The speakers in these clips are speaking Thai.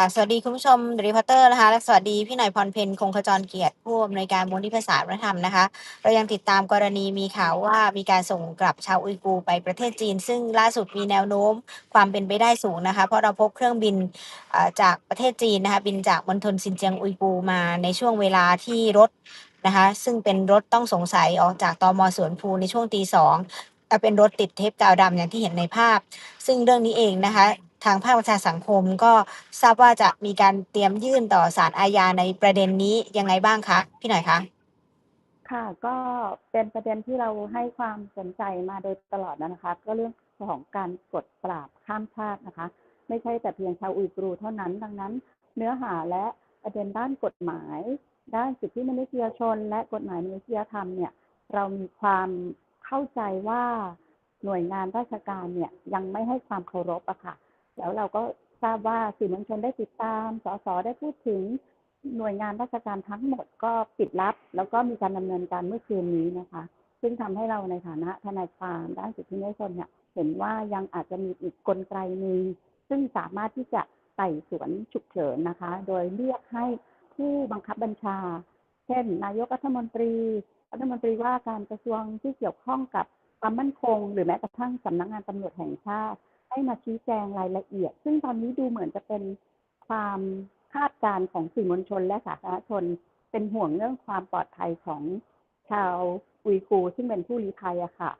ค่ะสวัสดีคุณผู้ชมรีพอร์เตอร์นะคะและสวัสดีพี่หน่อยพรเพนคงขจรเกียรติผู้อำนวยการมูลนิธิภาษาวัฒนธรรมนะคะ เรายังติดตามกรณีมีข่าวว่ามีการส่งกลับชาวอุยกูไปประเทศจีน ซึ่งล่าสุดมีแนวโน้มความเป็นไปได้สูงนะคะ เพราะเราพบเครื่องบินจากประเทศจีนนะคะบินจากมณฑลซินเจียงอุยกูมาในช่วงเวลาที่รถนะคะซึ่งเป็นรถต้องสงสัยออกจากตมสวนภูในช่วงตีสองแต่เป็นรถติดเทปกาวดำอย่างที่เห็นในภาพ ซึ่งเรื่องนี้เองนะคะ ทางภาคประชาสังคมก็ทราบว่าจะมีการเตรียมยื่นต่อศาลอาญาในประเด็นนี้ยังไงบ้างคะพี่หน่อยคะค่ะ ก็เป็นประเด็นที่เราให้ความสนใจมาโดยตลอดนะคะ ก็เรื่องของการกดปราบข้ามชาตินะคะ ไม่ใช่แต่เพียงชาวอุยกรูเท่านั้น ดังนั้น เนื้อหาและประเด็นด้านกฎหมาย ด้านสิทธิมนุษยชน และกฎหมายมนุษยธรรมเนี่ย เรามีความเข้าใจว่าหน่วยงานราชการเนี่ยยังไม่ให้ความเคารพอะค่ะ แล้วเราก็ทราบว่าสื่อมวลชนได้ติดตาม สสได้พูดถึงหน่วยงานราชการทั้งหมดก็ปิดลับ แล้วก็มีการดำเนินการเมื่อคืนนี้นะคะ ซึ่งทำให้เราในฐานะทนายความด้านสิทธิมนุษยชนเนี่ยเห็นว่ายังอาจจะมีอีกกลไกหนึ่งซึ่งสามารถที่จะไต่สวนฉุกเฉินนะคะ โดยเรียกให้ผู้บังคับบัญชา เช่น นายกรัฐมนตรี รัฐมนตรีว่าการกระทรวงที่เกี่ยวข้องกับความมั่นคง หรือแม้กระทั่งสำนักงานตำรวจแห่งชาติ ให้มาชี้แจงรายละเอียด ซึ่งตอนนี้ดูเหมือนจะเป็นความคาดการณ์ของสื่อมวลชนและสาธารณชน เป็นห่วงเรื่องความปลอดภัยของชาวอุยกูร์ซึ่งเป็นผู้ลี้ภัยอะค่ะ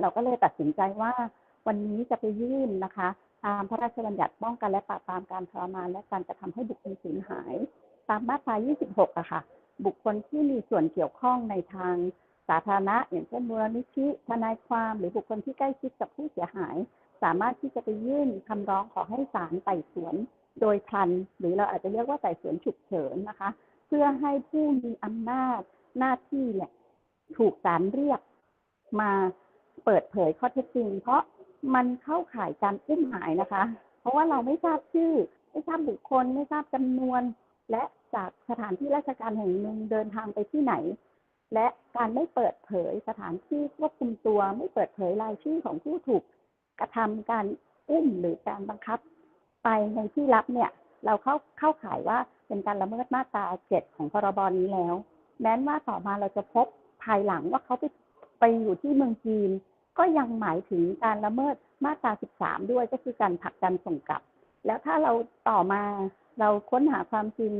เราก็เลยตัดสินใจว่าวันนี้จะไปยื่นนะคะ ตามพระราชบัญญัติป้องกันและปราบปรามการทรมานและการกระทำให้บุคคลสูญหาย ตามมาตรา 26อะค่ะ บุคคลที่มีส่วนเกี่ยวข้องในทางสาธารณะ อย่างเช่นมูลนิธิทนายความหรือบุคคลที่ใกล้ชิดกับผู้เสียหาย สามารถที่จะไปยื่นคำร้องขอให้ศาลไต่สวนโดยทัน หรือเราอาจจะเรียกว่าไต่สวนฉุกเฉินนะคะ เพื่อให้ผู้มีอำนาจหน้าที่เนี่ยถูกศาลเรียกมาเปิดเผยข้อเท็จจริง เพราะมันเข้าข่ายการอุ้มหายนะคะ เพราะว่าเราไม่ทราบชื่อ ไม่ทราบบุคคล ไม่ทราบจำนวน และจากสถานที่ราชการแห่งหนึ่งเดินทางไปที่ไหน และการไม่เปิดเผยสถานที่ควบคุมตัว ไม่เปิดเผยรายชื่อของผู้ถูก กระทำการอุ้มหรือการบังคับ ไปในที่ลับเนี่ย เราเข้าเข้าข่ายว่าเป็นการละเมิดมาตราเจ็ดของพรบนี้แล้ว แม้ว่าต่อมาเราจะพบภายหลังว่าเขาไปไปอยู่ที่เมืองจีน ก็ยังหมายถึงการละเมิดมาตรา13ด้วยก็คือการผลักดันส่งกลับ แล้วถ้าเราต่อมาเราค้นหาความจริง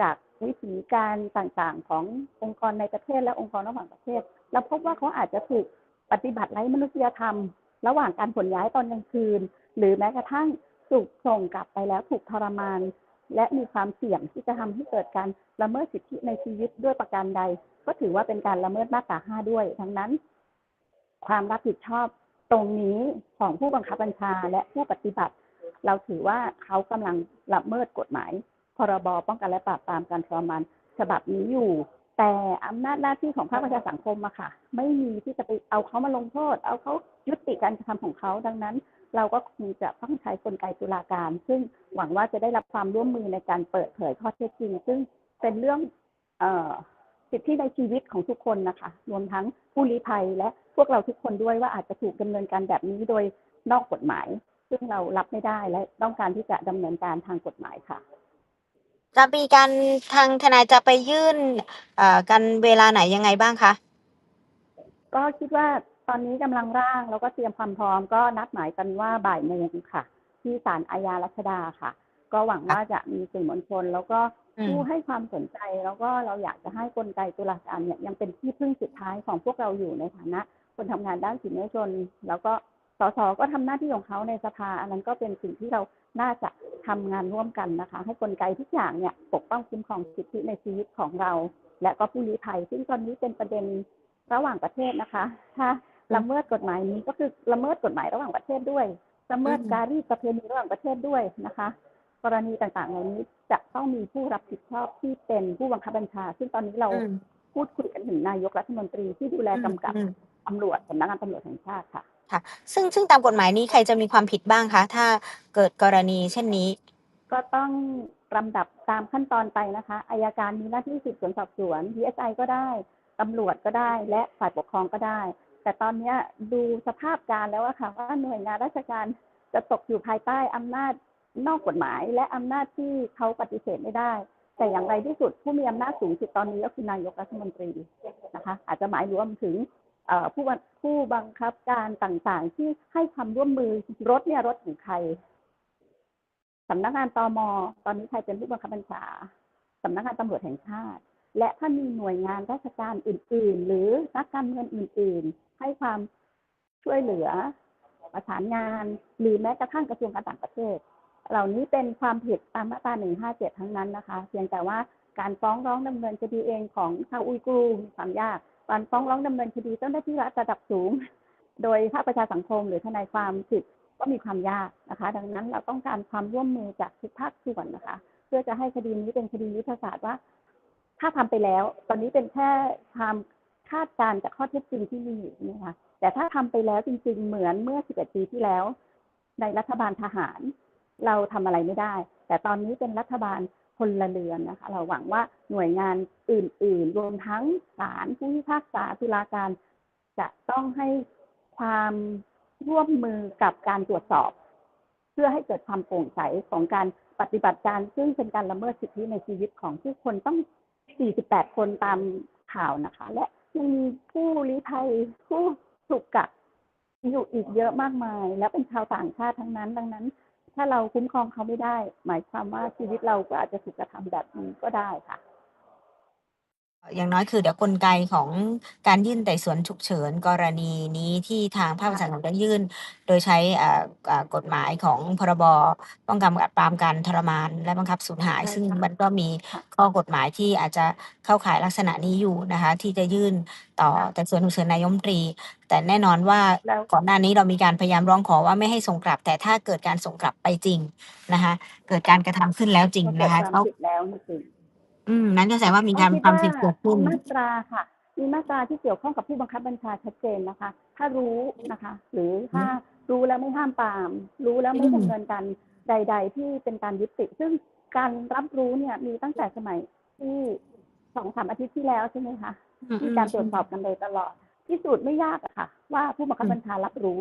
จากวิธีการต่างๆ ขององค์กรในประเทศและองค์กรระหว่างประเทศเราพบว่าเขาอาจจะถูกปฏิบัติไร้มนุษยธรรม ระหว่างการขนย้ายตอนกลางคืน หรือแม้กระทั่งถูกส่งกลับไปแล้วถูกทรมาน และมีความเสี่ยงที่จะทำให้เกิดการละเมิดสิทธิในชีวิตด้วยประการใด ก็ถือว่าเป็นการละเมิดมาตรา5ด้วย ทั้งนั้น ความรับผิดชอบตรงนี้ของผู้บังคับบัญชาและผู้ปฏิบัติ เราถือว่าเขากำลังละเมิดกฎหมาย พรบป้องกันและปราบปรามการทรมานฉบับนี้อยู่ แต่อำนาจหน้าที่ของภาคประชาสังคมอะค่ะ ไม่มีที่จะไปเอาเขามาลงโทษ เอาเขายุติการกระทำของเขาดังนั้น เราก็คงจะต้องใช้กลไกตุลาการ ซึ่งหวังว่าจะได้รับความร่วมมือในการเปิดเผยข้อเท็จจริง ซึ่งเป็นเรื่องสิทธิในชีวิตของทุกคนนะคะ รวมทั้งผู้ลี้ภัยและพวกเราทุกคนด้วยว่าอาจจะถูกดำเนินการแบบนี้โดยนอกกฎหมาย ซึ่งเรารับไม่ได้และต้องการที่จะดำเนินการทางกฎหมายค่ะ จะมีการทางทนายจะไปยื่นเอ่อกันเวลาไหนยังไงบ้างคะก็คิดว่าตอนนี้กำลังร่างแล้วก็เตรียมความพร้อมก็นัดหมายกันว่าบ่ายโมงค่ะ ที่ศาลอาญารัชดาค่ะ ก็หวังว่าจะมีสื่อมวลชน แล้วก็อืมผู้ให้ความสนใจแล้วก็เราอยากจะให้กลไกตุลาการเนี่ยยังเป็นที่พึ่งสุดท้ายของพวกเราอยู่ในฐานะ คนทำงานด้านสิทธิมนุษยชน แล้วก็สสก็ทำหน้าที่ของเขาในสภา อันนั้นก็เป็นสิ่งที่เรา น่าจะทำงานร่วมกันนะคะ ให้กลไกทุกอย่างเนี่ยปกป้องคุ้มครองสิทธิในชีวิตของเรา และก็ผู้ลี้ภัย ซึ่งตอนนี้เป็นประเด็นระหว่างประเทศนะคะ ถ้าละเมิดกฎหมายนี้ก็คือละเมิดกฎหมายระหว่างประเทศด้วยละเมิดอืมจารีตประเพณีระหว่างประเทศด้วยนะคะ กรณีต่างๆเหล่านี้จะต้องมีผู้รับผิดชอบที่เป็นผู้บังคับบัญชา ซึ่งตอนนี้เราอืมพูดคุยกันถึงนายกรัฐมนตรีที่ดูแลกำกับอืมตำรวจสำนักงานตำรวจแห่งชาติค่ะ ค่ะ ซึ่งซึ่งตามกฎหมายนี้ใครจะมีความผิดบ้างคะ ถ้าเกิดกรณีเช่นนี้ ก็ต้องลำดับตามขั้นตอนไปนะคะอายการมีหน้าที่สืบสวนสอบสวน DSI ก็ได้ตำรวจก็ได้ และฝ่ายปกครองก็ได้ แต่ตอนนี้ดูสภาพการแล้วอะค่ะว่าหน่วยงานราชการจะตกอยู่ภายใต้อำนาจนอกกฎหมาย และอำนาจที่เขาปฏิเสธไม่ได้ แต่อย่างไรที่สุดผู้มีอำนาจสูงสุดตอนนี้ก็คือนายกรัฐมนตรีนะคะ อาจจะหมายรวมถึง ผู้บังผู้บังคับการต่างๆ ที่ให้ความร่วมมือรถเนี่ยรถของใครสำนักงานตมตอนนี้ใครเป็นผู้บังคับบัญชาสำนักงานตำรวจแห่งชาติ และถ้ามีหน่วยงานราชการอื่น ๆ หรือนักการเมืองอื่น ๆ ให้ความช่วยเหลือประสานงาน หรือแม้กระทั่งกระทรวงการต่างประเทศ เหล่านี้เป็นความผิดตามมาตรา 157 ทั้งนั้นนะคะ เพียงแต่ว่าการฟ้องร้องดำเนินคดีเองของชาวอุยกูร์มีความยาก การฟ้องร้องดำเนินคดีเจ้าหน้าที่รัฐระดับสูง โดยภาคประชาสังคม หรือทนายความผิดก็มีความยากนะคะ ดังนั้นเราต้องการความร่วมมือจากทุกภาคส่วนนะคะ เพื่อจะให้คดีนี้เป็นคดียุทธศาสตร์ว่า ถ้าทำไปแล้ว ตอนนี้เป็นแค่ความคาดการณ์จากข้อเท็จจริงที่มีอยู่นะคะแต่ถ้าทำไปแล้วจริง ๆ เหมือนเมื่อ 11 ปีที่แล้ว ในรัฐบาลทหาร เราทำอะไรไม่ได้ แต่ตอนนี้เป็นรัฐบาล พลเรือนนะคะ เราหวังว่าหน่วยงานอื่น ๆ รวมทั้งศาลผู้พิพากษาตุลาการ จะต้องให้ความร่วมมือกับการตรวจสอบ เพื่อให้เกิดความโปร่งใสของการปฏิบัติการ ซึ่งเป็นการละเมิดสิทธิในชีวิตของผู้คนต้อง 48 คนตามข่าวนะคะ และยังมีผู้ลี้ภัยผู้ถูกกักอยู่อีกเยอะมากมาย และเป็นชาวต่างชาติทั้งนั้น ดังนั้น ถ้าเราคุ้มครองเขาไม่ได้ หมายความว่าชีวิตเราก็อาจจะถูกกระทำแบบนี้ก็ได้ค่ะ อย่างน้อยคือเดี๋ยวกลไกของการยื่นไต่สวนฉุกเฉินกรณีนี้ที่ทางภาคประชาสังคมจะยื่น โดยใช้เอ่อเอ่อกฎหมายของพรบป้องกันปรามการทรมาน และบังคับสูญหายใช่ซึ่งค่ะมันก็มีค่ะข้อกฎหมายที่อาจจะเข้าข่ายลักษณะนี้อยู่นะคะที่จะยื่นต่อค่ะไต่สวนฉุกเฉินนายกรัฐมนตรี แต่แน่นอนว่าแล้วก่อนหน้านี้เรามีการพยายามร้องขอว่าไม่ให้ส่งกลับ แต่ถ้าเกิดการส่งกลับไปจริงนะคะเกิดการกระทำขึ้นแล้วจริงก็เกิดนะคะความเขา อืม นั้นก็แสดงว่ามีก็การคิดความว่าผิดเกิดขึ้นมีมาตราค่ะ มีมาตราที่เกี่ยวข้องกับผู้บังคับบัญชาชัดเจนนะคะ ถ้ารู้นะคะ หรือถ้ารู้แล้วไม่ห้ามปราม รู้แล้วไม่อืมดำเนินการใด ๆ ที่เป็นการยุติ ซึ่งการรับรู้เนี่ยมีตั้งแต่สมัยที่สองสามอาทิตย์ที่แล้วใช่ไหมคะอืมมีการตรวจสอบกันโดยตลอดพิสูจน์ไม่ยากอะค่ะ ว่าผู้บังคับบัญชารับรู้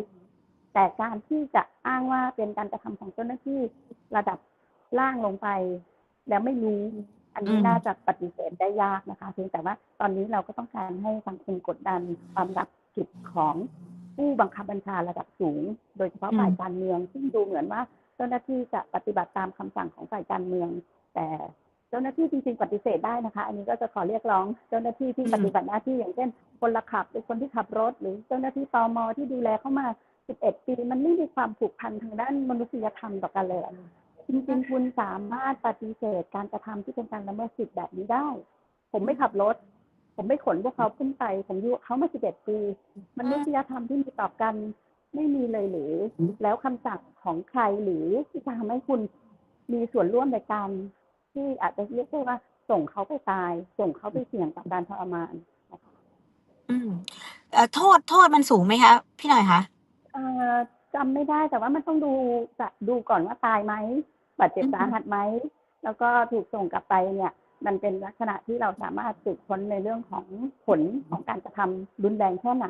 แต่การที่จะอ้างว่าเป็นการกระทำของเจ้าหน้าที่ระดับล่างลงไป แล้วไม่รู้ อันนี้อืมน่าจะปฏิเสธได้ยากนะคะเพียงแต่ว่าตอนนี้เราก็ต้องการให้สังคมกดดันความรับผิดของผู้บังคับบัญชาระดับสูง โดยเฉพาะฝ่ายการเมือง ซึ่งดูเหมือนว่าเจ้าหน้าที่จะปฏิบัติตามคำสั่งของฝ่ายการเมือง แต่เจ้าหน้าที่จริงๆ ปฏิเสธได้นะคะ อันนี้ก็จะขอเรียกร้องเจ้าหน้าที่ที่อืมปฏิบัติหน้าที่อย่างเช่นคนละขับหรือคนที่ขับรถ หรือเจ้าหน้าที่ตมที่ดูแลเข้ามา 11 ปี มันไม่มีความผูกพันทางด้านมนุษยธรรมต่อกันเลยอะ จริงๆ คุณสามารถปฏิเสธการกระทำที่เป็นการละเมิดสิทธิ์แบบนี้ได้ ผมไม่ขับรถ ผมไม่ขนพวกเขาขึ้นไป ผมอยู่กับเขามา11ปีมนุษยธรรมที่มีต่อกันไม่มีเลยหรือ แล้วคำสั่งของใครหรือที่จะทำให้คุณมีส่วนร่วมในการที่อาจจะเรียกได้ว่าส่งเขาไปตาย ส่งเขาไปเสี่ยงกับการทรมานอืมเอ่อโทษโทษมันสูงไหมคะพี่หน่อยคะเอ่อจำไม่ได้แต่ว่ามันต้องดูจะดูก่อนว่าตายไหม บาดเจ็บอืมสาหัสไหม แล้วก็ถูกส่งกลับไปเนี่ย มันเป็นลักษณะที่เราสามารถสืบค้นในเรื่องของผลของการกระทำรุนแรงแค่ไหน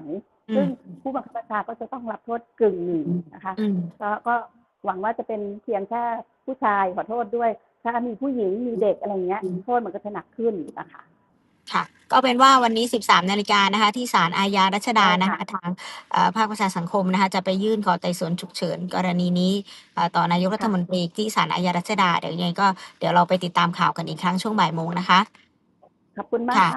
อืซึ่งมผู้บังคับบัญชาก็จะต้องรับโทษกึ่งหนึ่งนะคะอืมก็ก็หวังว่าจะเป็นเพียงแค่ผู้ชายขอโทษด้วย ถ้ามีผู้หญิงมีเด็กอะไรเงี้ยโทษมันก็จะหนักขึ้นนะคะ ค่ะ ก็เป็นว่าวันนี้ 13 นาฬิกานะคะ ที่ศาลอาญารัชดาใช่นะค่ะคะ ทางเอ่อภาคประชาสังคมนะคะ จะไปยื่นขอไต่สวนฉุกเฉิน กรณีนี้เอ่อต่อนายกรัฐมนตรีที่ศาลอาญารัชดา เดี๋ยวยังไงก็เดี๋ยวเราไปติดตามข่าวกันอีกครั้งช่วงบ่ายโมงนะคะ ขอบคุณมากค่ะค่ะ